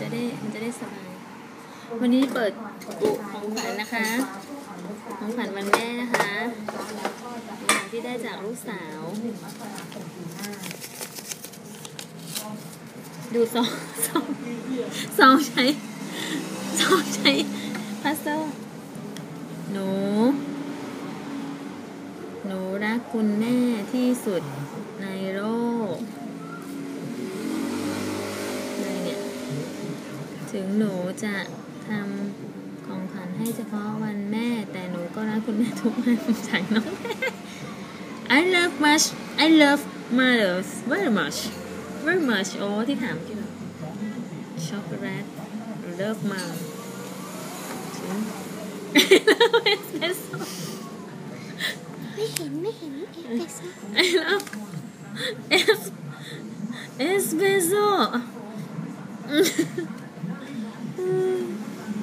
จะได้มันจะได้สบาย วันนี้เปิดอุของขวัญนะคะ ของขวัญวันแม่นะคะองขวัญที่ได้จากลูกสาว ดูซองซองซองใช้ซองใช้พลาสเตอร์หนูหนูรักคุณแม่ที่สุดในโลกอะไรเนี่ย ถึงหนูจะทำของขวัญให้เฉพาะวันแม่ แต่หนูก็รักคุณแม่ทุกวันจากน้องแม่ I love much I love mothers very much very much โอ้ที่ถามกี่แบบช็อกโกแลต love mom ถึง love espresso ไม่เห็นไม่เห็นเอฟเฟกซ์ I love es espresso อืม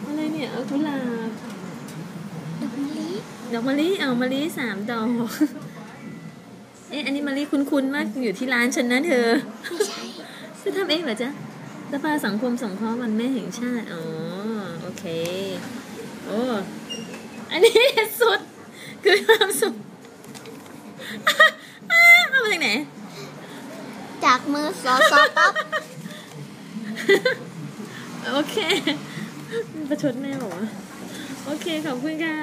อะไรเนี่ยเอากุหลาบดอกมะลิดอกมะลิเอามะลิสามดอกเอ๊ะอันนี้มะลิคุ้นๆมากอยู่ที่ร้านฉันนะเธอไม่ใช่จะทำเองเหรอจ๊ะสภาสังคมสงเคราะห์วันแม่แห่งชาติ อ๋อ โอเค โอ้ อันนี้สุด คือความสุขเอามาจากไหน จากมือสอสอป๊อป โอเค ประชดแม่บอกว่าโอเค ขอบคุณค่ะ